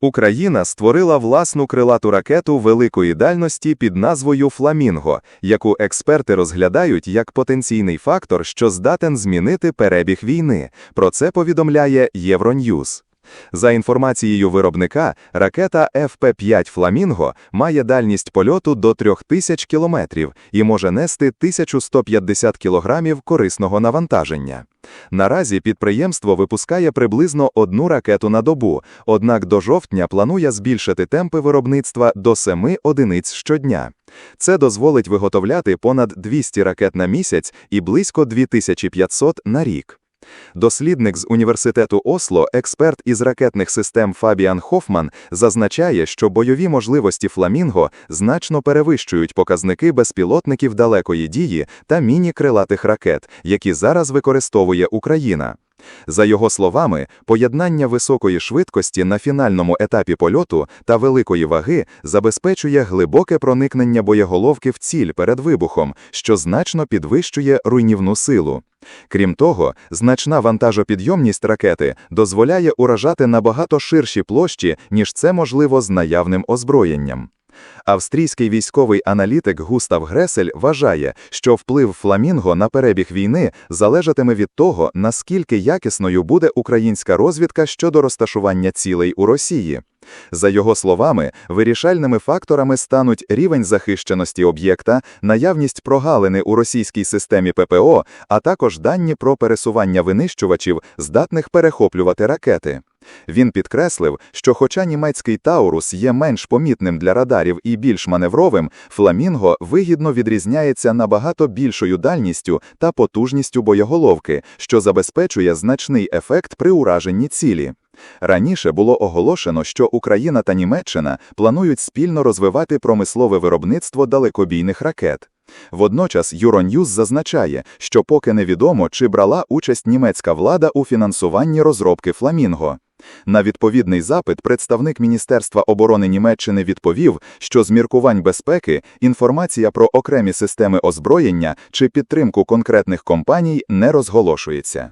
Україна створила власну крилату ракету великої дальності під назвою Фламінго, яку експерти розглядають як потенційний фактор, що здатен змінити перебіг війни. Про це повідомляє Євроньюз. За інформацією виробника, ракета ФП-5 «Фламінго» має дальність польоту до 3000 кілометрів і може нести 1150 кілограмів корисного навантаження. Наразі підприємство випускає приблизно одну ракету на добу, однак до жовтня планує збільшити темпи виробництва до 7 одиниць щодня. Це дозволить виготовляти понад 200 ракет на місяць і близько 2500 на рік. Дослідник з університету Осло, експерт із ракетних систем Фабіан Хофман, зазначає, що бойові можливості Фламінго значно перевищують показники безпілотників далекої дії та міні-крилатих ракет, які зараз використовує Україна. За його словами, поєднання високої швидкості на фінальному етапі польоту та великої ваги забезпечує глибоке проникнення боєголовки в ціль перед вибухом, що значно підвищує руйнівну силу. Крім того, значна вантажопідйомність ракети дозволяє уражати набагато ширші площі, ніж це можливо з наявним озброєнням. Австрійський військовий аналітик Густав Гресель вважає, що вплив Фламінго на перебіг війни залежатиме від того, наскільки якісною буде українська розвідка щодо розташування цілей у Росії. За його словами, вирішальними факторами стануть рівень захищеності об'єкта, наявність прогалини у російській системі ППО, а також дані про пересування винищувачів, здатних перехоплювати ракети. Він підкреслив, що хоча німецький Таурус є менш помітним для радарів і більш маневровим, Фламінго вигідно відрізняється набагато більшою дальністю та потужністю боєголовки, що забезпечує значний ефект при ураженні цілі. Раніше було оголошено, що Україна та Німеччина планують спільно розвивати промислове виробництво далекобійних ракет. Водночас Euronews зазначає, що поки невідомо, чи брала участь німецька влада у фінансуванні розробки Фламінго. На відповідний запит представник Міністерства оборони Німеччини відповів, що з міркувань безпеки інформація про окремі системи озброєння чи підтримку конкретних компаній не розголошується.